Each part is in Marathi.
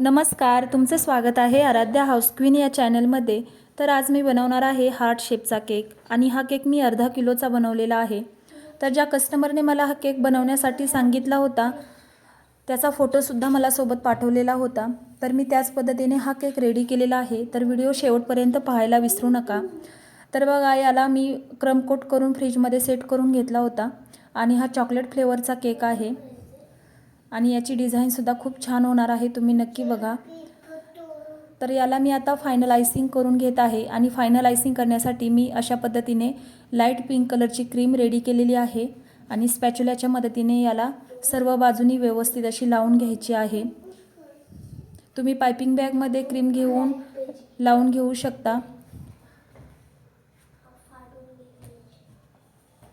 नमस्कार तुमचं स्वागत आहे आराध्या हाऊस क्वीन या चॅनलमध्ये. तर आज मी बनवणार आहे हार्ट शेपचा केक आणि हा केक मी अर्धा किलोचा बनवलेला आहे. तर ज्या कस्टमरने मला हा केक बनवण्यासाठी सांगितला होता त्याचा फोटोसुद्धा मला सोबत पाठवलेला होता. तर मी त्याच पद्धतीने हा केक रेडी केलेला आहे. तर व्हिडिओ शेवटपर्यंत पाहायला विसरू नका. तर बघा याला मी क्रमकोट करून फ्रीजमध्ये सेट करून घेतला होता आणि हा चॉकलेट फ्लेवरचा केक आहे. आणि याची डिझाईनसुद्धा खूप छान होणार आहे तुम्ही नक्की बघा. तर याला मी आता फायनलायसिंग करून घेत आहे आणि फायनलायसिंग करण्यासाठी मी अशा पद्धतीने लाइट पिंक कलरची क्रीम रेडी केलेली आहे आणि स्पॅच्युल्याच्या मदतीने याला सर्व बाजूनी व्यवस्थित अशी लावून घ्यायची आहे. तुम्ही पायपिंग बॅगमध्ये क्रीम घेऊन लावून घेऊ शकता.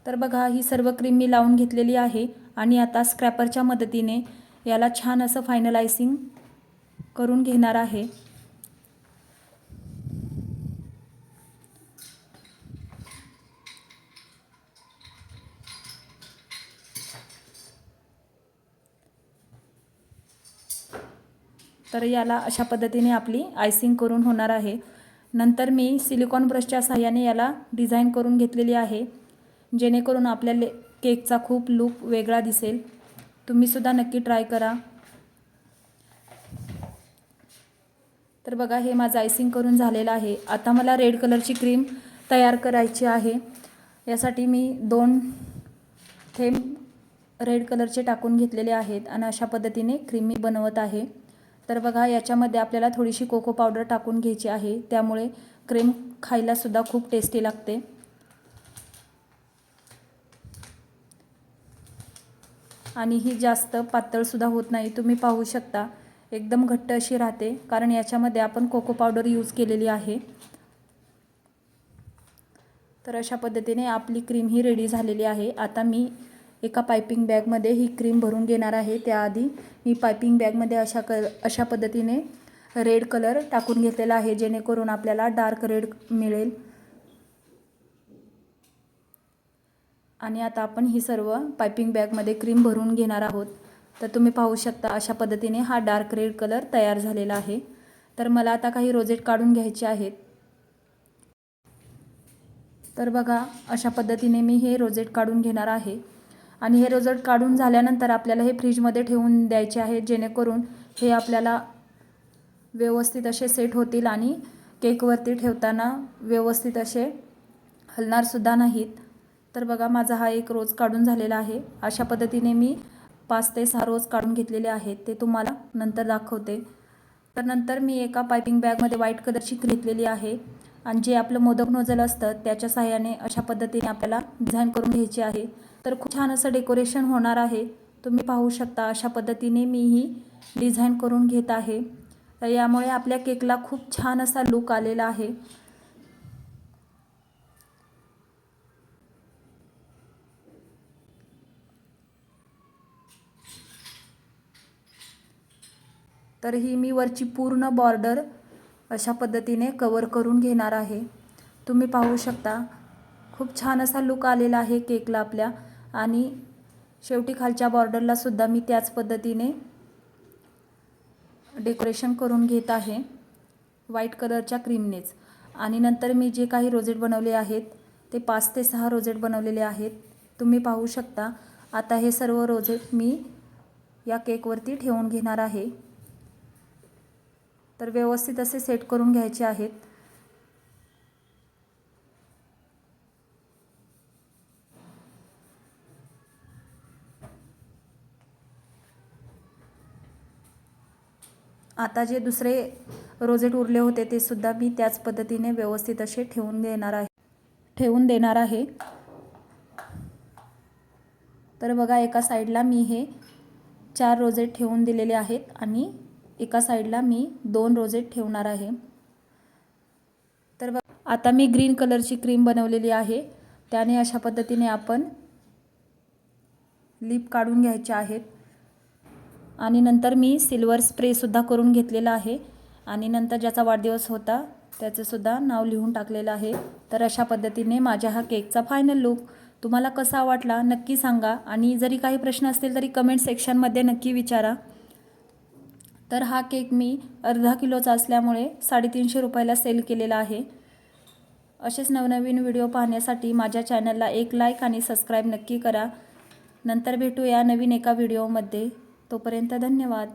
तर बघा ही सर्व क्रीम मी लावून घेतलेली आहे. आणि आता स्क्रॅपरच्या मदतीने याला छान असं फायनलायसिंग करून घेणार आहे. तर याला अशा पद्धतीने आपली आयसिंग करून होणार आहे. नंतर मी सिलिकॉन ब्रशच्या सहाय्याने याला डिझाईन करून घेतलेली आहे. जेणेकरून आपल्या ले केकचा खूप लूक वेगळा दिसेल. तुम्हीसुद्धा नक्की ट्राय करा. तर बघा हे माझं आयसिंग करून झालेलं आहे. आता मला रेड कलरची क्रीम तयार करायची आहे. यासाठी मी दोन थेंब रेड कलरचे टाकून घेतलेले आहेत आणि अशा पद्धतीने क्रीम मी बनवत आहे. तर बघा याच्यामध्ये आपल्याला थोडीशी कोको पावडर टाकून घ्यायची आहे. त्यामुळे क्रीम खायलासुद्धा खूप टेस्टी लागते. आणि ही जास्त पातळसुद्धा होत नाही. तुम्ही पाहू शकता. एकदम घट्ट अशी राहते. कारण याच्यामध्ये आपण कोको पावडर यूज केलेली आहे. तर अशा पद्धतीने आपली क्रीम ही रेडी झालेली आहे. आता मी एका पायपिंग बॅगमध्ये ही क्रीम भरून घेणार आहे. त्याआधी मी पायपिंग बॅगमध्ये अशा क अशा पद्धतीने रेड कलर टाकून घेतलेला आहे. जेणेकरून आपल्याला डार्क रेड मिळेल. आणि आता आपण ही सर्व पायपिंग बॅगमध्ये क्रीम भरून घेणार आहोत. तर तुम्ही पाहू शकता अशा पद्धतीने हा डार्क रेड कलर तयार झालेला आहे. तर मला आता काही रोजेट काढून घ्यायचे आहेत. तर बघा अशा पद्धतीने मी हे रोजेट काढून घेणार आहे. आणि हे रोजेट काढून झाल्यानंतर आपल्याला हे फ्रीजमध्ये ठेवून द्यायचे आहे जेणेकरून हे आपल्याला व्यवस्थित असे सेट होतील आणि केकवरती ठेवताना व्यवस्थित असे हलणारसुद्धा नाहीत. तर बघा माझा हा एक रोज काढून झालेला आहे. अशा पद्धतीने मी पाच ते सहा रोज काढून घेतलेले आहेत. ते तुम्हाला नंतर दाखवते. तर नंतर मी एका पायपिंग बॅगमध्ये व्हाईट कलरची घेतलेली आहे. आणि जे आपलं मोदक नोजल असतं त्याच्या सहाय्याने अशा पद्धतीने आपल्याला डिझाईन करून घ्यायची आहे. तर खूप छान असं डेकोरेशन होणार आहे. तुम्ही पाहू शकता अशा पद्धतीने मी ही डिझाईन करून घेत आहे. तर यामुळे आपल्या केकला खूप छान असा लुक आलेला आहे. तर ही मी वरची पूर्ण बॉर्डर अशा पद्धतीने कवर करून घेणार आहे. तुम्ही पाहू शकता खूप छान असा लुक आलेला आहे केकला आपल्या. आणि शेवटी खालच्या बॉर्डरला सुद्धा मी त्याच पद्धतीने डेकोरेशन करून घेत आहे व्हाईट कलरच्या क्रीमनेच आणि नंतर मी जे काही रोजेट बनवले आहेत ते पाच ते सहा रोजेट बनवलेले आहेत. तुम्ही पाहू शकता आता हे सर्व रोजेट मी या केकवरती ठेवून घेणार आहे. तर व्यवस्थित असे सेट करून घ्यायचे आहेत. आता जे दुसरे रोजेट उरले होते ते सुद्धा मी त्याच पद्धतीने व्यवस्थित असे ठेवून देणार आहे. ठेवून देणार आहे. तर बघा एका साईडला मी हे चार रोजेट ठेवून दिलेले आहेत आणि एका साईडला मी दोन रोजेट ठेवणार आहे. तर आता मी ग्रीन कलरची क्रीम बनवलेली आहे. त्याने अशा पद्धतीने आपण लिप काढून घ्यायचे आहेत. आणि नंतर मी सिल्वर स्प्रेसुद्धा करून घेतलेला आहे. आणि नंतर ज्याचा वाढदिवस होता त्याचंसुद्धा नाव लिहून टाकलेलं आहे. तर अशा पद्धतीने माझ्या हा केकचा फायनल लुक तुम्हाला कसा वाटला नक्की सांगा. आणि जरी काही प्रश्न असतील तरी कमेंट सेक्शनमध्ये नक्की विचारा. तर हा केक मी अर्धा किलोचा असल्यामुळे साडेतीनशे रुपयाला सेल केलेला आहे. असेच नवनवीन व्हिडिओ पाहण्यासाठी माझ्या चॅनलला एक लाईक आणि सबस्क्राईब नक्की करा. नंतर भेटूया नवीन एका व्हिडिओमध्ये. तोपर्यंत धन्यवाद.